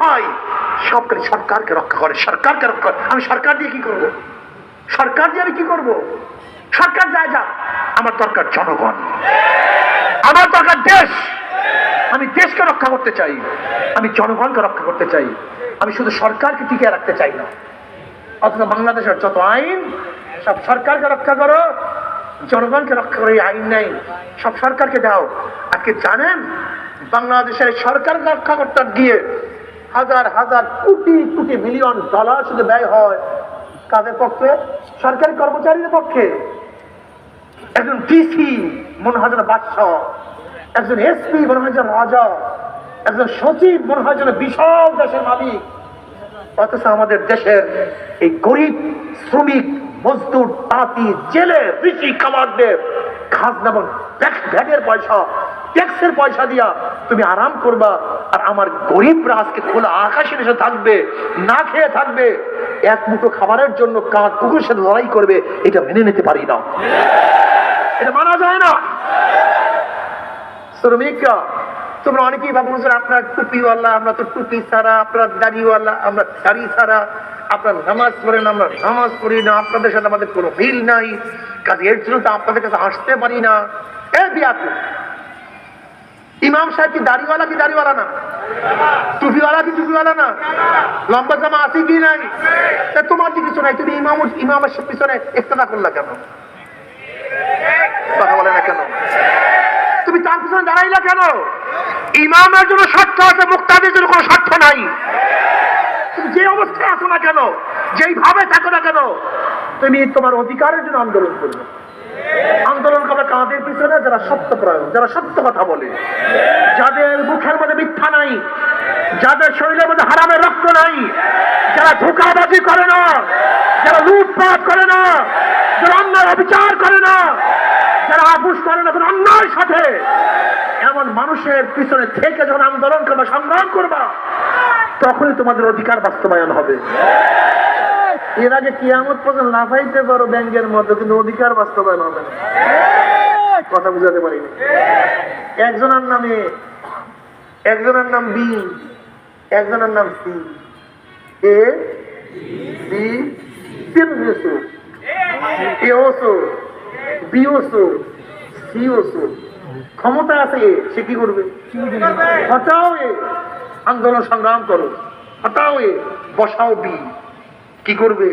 হয়। সব করে সরকারকে রক্ষা করে, সরকারকে রক্ষা করে। আমি সরকার দিয়ে কি করব? সরকার দিয়ে আমি কি করব? সরকার যায় যা, আমার দরকার জনগণ। আমার দরকার দেশ। আমি দেশকে রক্ষা করতে চাই। আমি জনগণকে রক্ষা করতে চাই। আমি শুধু সরকারকে টিকে রাখতে চাই না। অথচ বাংলাদেশের যত আইন, সব সরকারকে রক্ষা করো। জনগণকে রক্ষা করে আইন নেই। সব সরকারকে দাও। আজকে জানেন? বাংলাদেশের সরকার রক্ষা করতে গিয়ে হাজার হাজার কোটি কোটি মিলিয়ন ডলার শুধু ব্যয় হয় কাদের পক্ষে? সরকারি কর্মচারীদের পক্ষে। একজন ডিসি মনে হয় যেন বাদশাহ, একজন এসপি মনে হয় যেন রাজা, একজন সচিব মনে হয় যেন বিশাল দেশের মালিক। অথচ আমাদের দেশের এই গরিব শ্রমিক, মজদুর, তাঁতি, জেলে ঋষি কামারদের খাজনা এবং ভ্যাটের পয়সা ট্যাক্সের পয়সা দিয়া তুমি আরাম করবা আর আমার গরিবরা আজকে খোলা আকাশে এসে থাকবে, না খেয়ে থাকবে, এক মুঠো খাবারের জন্য কাক কুকুরের সাথে লড়াই করবে, এটা মেনে নিতে পারি না। এটা মানা যায় না। শ্রমিকরা, তোমরা অনেকেই ভাবো যে আপনার টুপিওয়ালা, আমরা তো টুপি ছাড়া, আপনার দাড়িওয়ালা, আমরা দাড়ি ছাড়া, আপনার নামাজ পড়েন, আমরা নামাজ পড়ি না, আপনাদের সাথে আমাদের কোনো মিল নাই, কাজে এর জন্য তো আপনাদের কাছে আসতে পারি না। এ বিয়াতে ইমাম সাহেব কি দাড়িওয়ালা কি দাড়িওয়ালা না? টুপিওয়ালা কি টুপিওয়ালা না? লম্বা জামা আছে কি নাই? তোমার যে কিছু নাই? তুমি ইমাম ইমামের পিছনে ইফতেদা করলা কেন? কথা বলে না কেন? তুমি তার পিছনে দাঁড়াইলা কেন? ইমামের জন্য স্বার্থ আছে, মুক্তাদের জন্য কোনো স্বার্থ নাই। যে অবস্থায় আছো না কেন? যেইভাবে থাকো না কেন? তুমি তোমার অধিকারের জন্য আন্দোলন করবে। আন্দোলন করবে কাদের পিছনে? যারা সত্য প্রয়োগ, যারা সত্য কথা বলে। যাদের মুখের মধ্যে মিথ্যা নাই, যাদের শরীরের মধ্যে হারামের রক্ত নাই, যারা ধোকাবাজি করে না, যারা লুটপাট করে না, যারা অন্যায় অবিচার করে না যারা আপুস করে না, কোনো অন্যায়ের সাথে। এমন মানুষের পিছনে থেকে যখন আন্দোলন করবা, সংগ্রাম করবা, তখনই তোমাদের অধিকার বাস্তবায়ন হবে। এর আগে কিয়ামত পর্যন্ত লাফাইতে পারো ব্যাংকের মধ্যে, কিন্তু অধিকার বাস্তবায়ন হবে কথা বুঝাতে পারিনি। একজনের নামে একজনের নাম বি, একজনের নাম সি। এ, বি তিন এ ওসো ক্ষমতা আছে এ, সে কি করবে? হটাও এ আন্দোলন সংগ্রাম করো। হটাও এ বসাও বি। কি করবে?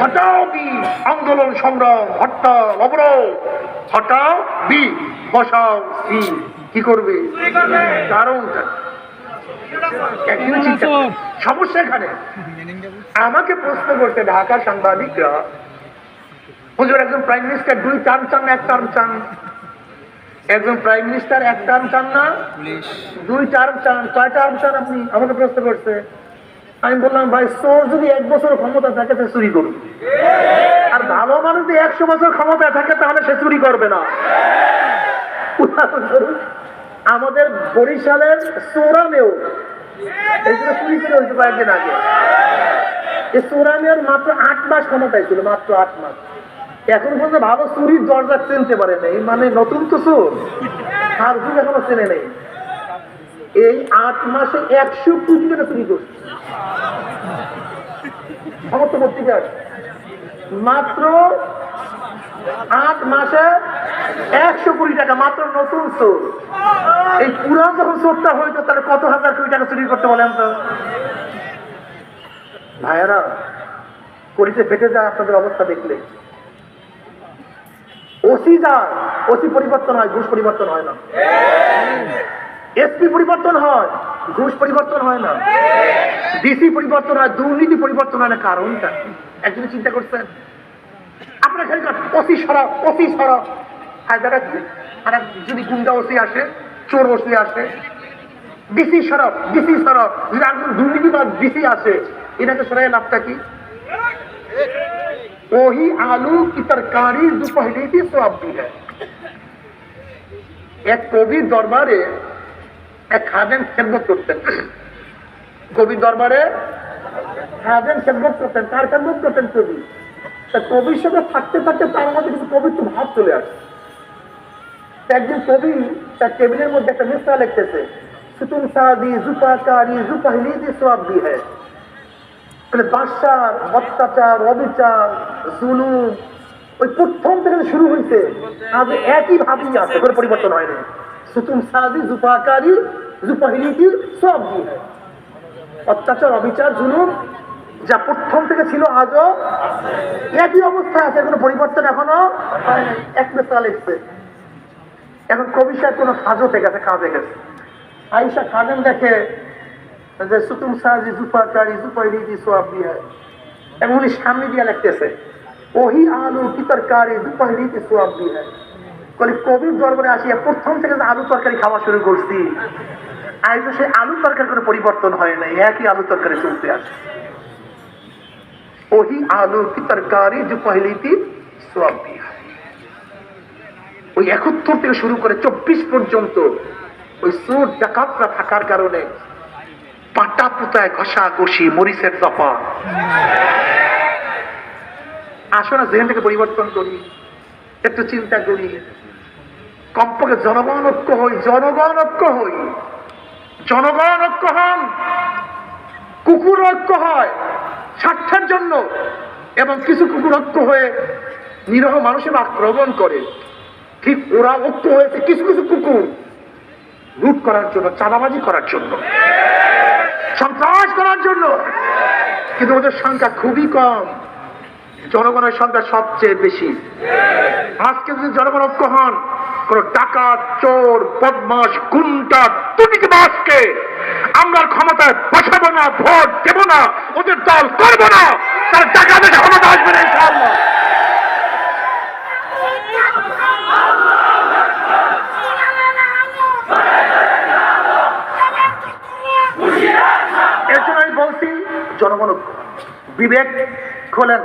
হটাও বি আন্দোলন সংগ্রাম হরতাল অবরোধ। হটাও বি বসাও সি। কি করবে? কারণটা। সমস্যা এখানে। আমাকে প্রশ্ন করতে ঢাকার সাংবাদিকরা হুজুর একজন প্রাইম মিনিস্টার দুই টার্ম চান না এক টার্ম চান। একজন প্রাইম মিনিস্টার এক টার্ম চান না দুই টার্ম চান কয় টার্ম চান আপনি আমাকে প্রশ্ন করছে। আমি বললাম ভাই চোর যদি এক বছর ক্ষমতা থাকে সে চুরি করবে আর ভালো মানুষ যদি একশো বছর ক্ষমতা থাকে তাহলে সে চুরি করবে না। আমাদের বরিশালের চোরামেও এই জন্য চুরি করে হয়েছে কয়েকদিন আগে এই চোরামের মাত্র আট মাস ক্ষমতায় ছিল মাত্র আট মাস। এখন পর্যন্ত ভালো চুরির দরজা চিনতে পারে নাই। মানে নতুন তো চোর। আর চুর এখনও চেনে নেই। এই আট মাসে একশো কোটি টাকা চুরি করছে। সমস্ত পত্রিকার মাত্র আট মাসে একশো কোটি টাকা, মাত্র নতুন চোর। এই পুরান যখন চোরটা হইতো, তাহলে কত হাজার কোটি টাকা চুরি করতে বলেন তো? ভাইয়েরা, কলিতে ফেটে যায় আপনাদের অবস্থা দেখলে। ওসি যায়, ওসি পরিবর্তন হয়, ঘুষ পরিবর্তন হয় না। এসপি পরিবর্তন হয়, ঘুষ পরিবর্তন হয় না। ডিসি পরিবর্তন হয়, দুর্নীতি পরিবর্তন হয় না। কারণটা একজন চিন্তা করছেন? আপনার খালি ওসি সরাব ওসি সরাব ফায়দাটা কি আর যদি গুন্ডা ওসি আসে, চোর ওসি আসে, ডিসি সরব ডিসি সরব যদি একজন দুর্নীতিবাদ ডিসি আসে, এটাকে সরাই লাভটা কি? वही आलू की तरकारी जो पहले थी सो अब भी है এক কবির দরবারে এক খাদেন খেদমত করতেন কবির দরবারে খাদেন খেদমত করতেন তার খেদমত করতেন কবি তা কবির সাথে থাকতে থাকতে তার মধ্যে কিছু পবিত্র ভাব চলে আসে তা একদিন কবি তার টেবিলের মধ্যে একটা মিশ্রা লিখতেছে सुतुम सादी जुपाकारी जुपहली दी सवाब भी है তাহলে বাদশার অত্যাচার অবিচার জুলুম ওই প্রথম থেকে শুরু হয়েছে আজ একই ভাবেই আছে, কোনো পরিবর্তন হয়নি সুতুম সাদি জুপাকারী জুপাহিনীতি সব দিয়ে অত্যাচার, অবিচার, জুলুম, যা প্রথম থেকে ছিল, আজও একই অবস্থা আছে, কোনো পরিবর্তন এখনও। এক মেসা লিখছে এখন কবি সাহেব কোনো হাজতে গেছে কাজে গেছে। আইসা খাদেম দেখে যে সুতুম সাজি জুফাকারি জুফাইরি দি সোয়াব দিয়ে এবং উনি সামনে দিয়ে লিখতেছে। ওই আলু কি তরকারি? দুপহরি কি সোয়াব দিয়ে বলে কবির দরবারে আসিয়া প্রথম থেকে আলু তরকারি খাওয়া শুরু করছি, আজ সে আলু তরকারি কোনো পরিবর্তন হয় নাই, একই আলু তরকারি চলতে আছে। ওই আলু কি তরকারি যে পহলিতি সোয়াব দিয়ে ওই একাত্তর থেকে শুরু করে চব্বিশ পর্যন্ত ওই সুর ডাকাতরা থাকার কারণে পাটা পুতায় ঘষা ঘষি মরিচের দফা আসো না জেহেন থেকে পরিবর্তন করি, একটু চিন্তা করি। কমপক্ষে জনগণ ঐক্য হই, জনগণ ঐক্য হই। জনগণ ঐক্য হন, কুকুর ঐক্য হয় স্বার্থের জন্য, এবং কিছু কুকুর ঐক্য হয়ে নিরহ মানুষের আক্রমণ করে। ঠিক ওরা ঐক্য হয়েছে কিছু কিছু কুকুর লুট করার জন্য, চাঁদাবাজি করার জন্য, সন্ত্রাস করার জন্য। কিন্তু ওদের সংখ্যা খুবই কম। জনগণের সংখ্যা সবচেয়ে বেশি। আজকে যদি জনগণ ঐক্য হন, কোন ডাকাত, চোর বদমাস গুন্ডা দুর্নীতিবাসকে আমরা ক্ষমতায় বসাবো না, ভোট দেবো না, ওদের দল করব না, তার ডাকাতের ক্ষমতা আসবে না জন্য আমি বলছি, জনগণ বিবেক খোলেন।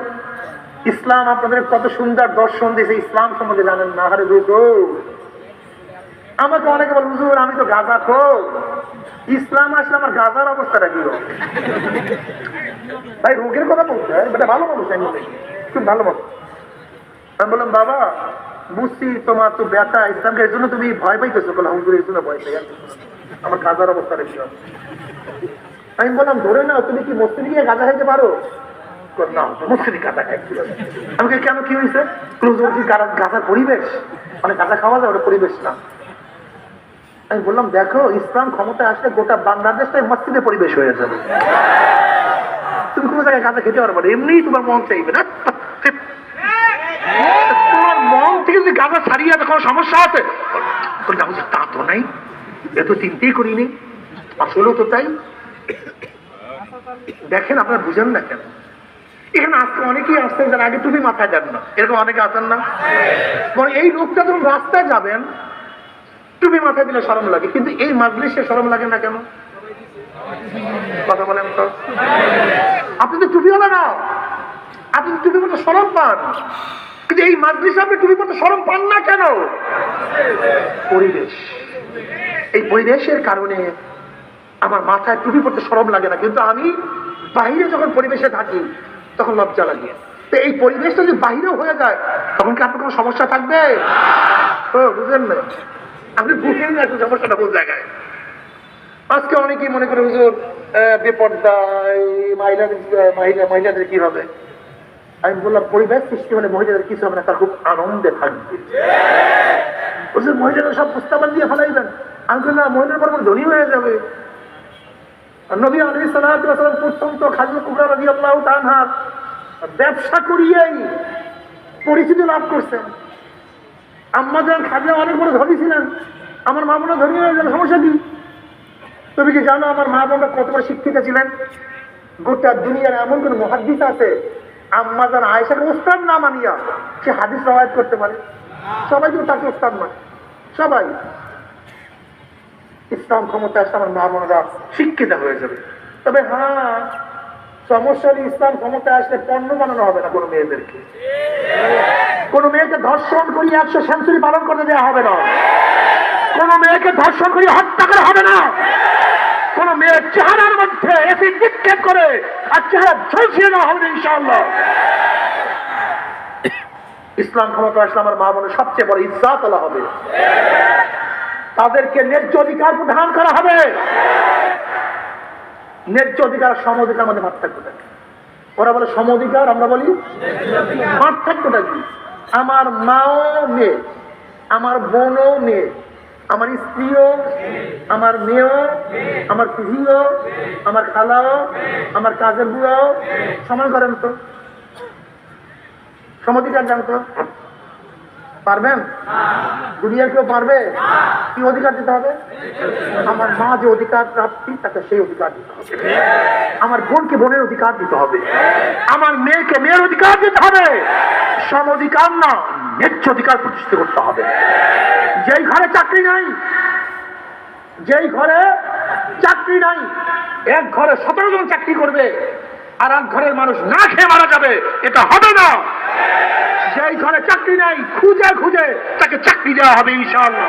ইসলাম আপনাদের কত সুন্দর দর্শন দিয়েছে, ইসলাম সম্বন্ধে জানেন না? হারে দুটো আমাকে অনেকে বল, হুজুর, আমি তো গাঁজা খো ইসলাম আসলে আমার গাঁজার অবস্থাটা কি ভাই, রোগের কথা বলতে হয় বেটা ভালো মানুষ, আমি খুব ভালো মানুষ। আমি বললাম, বাবা, বুঝছি তোমার তো ব্যথা, ইসলামকে এর জন্য তুমি ভয় পাইতেছো। বলে হুজুর এর জন্য ভয় পাই না। আমার গাঁজার অবস্থাটা কি আমি বললাম, ধরে নাও, তুমি কি গিয়ে গাঁজা খাইতে পারো? কেন কি হয়েছে? পরিবেশ? মানে খাওয়া যায় আমি বললাম, দেখো, ইসলাম ক্ষমতা গোটা পরিবেশ তুমি কোনো জায়গায় গাঁজা খেতে পারবে তোমার মন চাইবে না। তোমার মন গাঁজা ছাড়িয়ে কোনো সমস্যা আছে? তা তো নাই। করিনি। আসলেও তো দেখেন, আপনারা বুঝেন না কেন? এখানে আজকে অনেকেই আসছেন যারা আগে টুপি মাথায় দেন না। এরকম অনেকে আসেন না? বরং এই লোকটা যখন রাস্তায় যাবেন, টুপি মাথায় দিলে সরম লাগে। কিন্তু এই মাজলিসে সরম লাগে না কেন? কথা বলেন তো। আপনি তো টুপি হলো না। আপনি টুপি মতো সরম পান। কিন্তু এই মাজলিসে আপনি টুপি মতো সরম পান না কেন? পরিবেশ। এই পরিবেশের কারণে আমার মাথায় টুপি পড়তে সরম লাগে না। কিন্তু আমি বাইরে যখন পরিবেশে থাকি তখন লজ্জা লাগে। তো এই পরিবেশটা যদি বাইরেও হয়ে যায় তখন কি আপনার কোনো সমস্যা থাকবে? বুঝলেন না। আপনি বুঝেন না সমস্যাটা কোন জায়গায়। আজকে অনেকেই মনে করে হুজুর আহ, বেপর্দা এই মহিলাদের কি হবে? আমি বললাম পরিবেশ সৃষ্টি হলে মহিলাদের কিছু হবে না তার খুব আনন্দে থাকবে। হুজুর মহিলারা সব প্রস্তাবন দিয়ে ফেলাইবেন। আমি বললাম মহিলার পর ধনী হয়ে যাবে। নবী আলী সাল্লাম প্রথম তো খাজু কুবরা রবি আল্লাহ তানহার ব্যবসা করিয়েই পরিচিতি লাভ করছেন। যান খাজা অনেক বড় ধনী ছিলেন। আমার মা বোনা ধনী হয়ে সমস্যা কি? তুমি কি জানো আমার মা বোনরা কত বড় শিক্ষিত ছিলেন? গোটা দুনিয়ার এমন কোন মহাদ্দিস আছে, আম্মা যান আয়েশাকে উস্তাদ না মানিয়া সে হাদিস রবায়ত করতে পারে। সবাই কিন্তু তাকে উস্তাদ মানে। সবাই। ইসলাম ক্ষমতা আসলে আমার মা বোনেরা শিক্ষিত হয়ে যাবে। তবে হ্যাঁ সমস্যা ইসলাম ক্ষমতা আসলে পণ্য বানানো হবে না কোনো মেয়েদেরকে। কোনো মেয়েকে ধর্ষণ করিয়ে একশো সেঞ্চুরি পালন করতে দেওয়া হবে না। কোনো মেয়েকে ধর্ষণ করিয়ে হত্যা করা হবে না। কোন মেয়ের চেহারার মধ্যে এসিড নিক্ষেপ করে আর চেহারা ঝলসিয়ে না হবে ইনশাআল্লাহ। ইসলাম ক্ষমতা আসলে আমার মা বোনের সবচেয়ে বড় ইজ্জাত হবে। তাদেরকে ন্যায্য অধিকার প্রদান করা হবে। ন্যায্য অধিকার সম অধিকার মধ্যে পার্থক্যটা কি? ওরা বলে সম অধিকার আমরা বলি পার্থক্যটা কি? আমার মাও মেয়ে, আমার বোনও মেয়ে, আমার স্ত্রীও, আমার মেয়েও, আমার পিভিও আমার খালাও, আমার কাজের বুড়াও, সমান করেন তো সমধিকার জানো তো পারবেন? দুনিয়ার কেউ পারবে? কি অধিকার দিতে হবে? আমার মা যে অধিকার প্রাপ্তি, তাকে সেই অধিকার দিতে হবে। আমার বোনকে বোনের অধিকার দিতে হবে। আমার মেয়েকে মেয়ের অধিকার দিতে হবে। সম অধিকার না ন্যায্য অধিকার প্রতিষ্ঠিত করতে হবে। যেই ঘরে চাকরি নাই, যেই ঘরে চাকরি নাই, এক ঘরে সতেরো জন চাকরি করবে, আর এক ঘরের মানুষ না খেয়ে মারা যাবে, এটা হবে না। যেই ঘরে চাকরি নাই, খুঁজে খুঁজে তাকে চাকরি দেওয়া হবে, ইনশাআল্লাহ।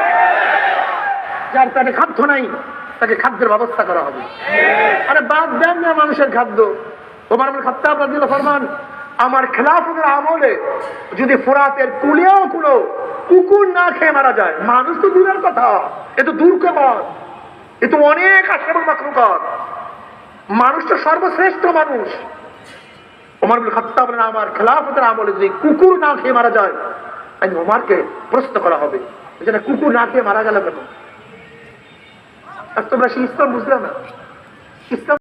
যার পেটে খাদ্য নাই, তাকে খাদ্যের ব্যবস্থা করা হবে। আরে বাদ দেন না মানুষের খাদ্য। তোমার আমার খাদ্য আপনার ফরমান, আমার খেলাফতের আমলে যদি ফোরাতের কুলেও কুলো, কুকুর না খেয়ে মারা যায়, মানুষ তো দূরের কথা। এ তো দূর কবার এ তো অনেক আশ্রমের মাকরুকর মানুষ তো সর্বশ্রেষ্ঠ মানুষ। ওমর বিন খাত্তাব বলেন আমার খেলাফতের আমলে যদি কুকুর না খেয়ে মারা যায়, আমি ওমারকে প্রশ্ন করা হবে যেটা কুকুর না খেয়ে মারা গেল কেন? তোমরা সেই ইসলাম বুঝলাম না। ইসলাম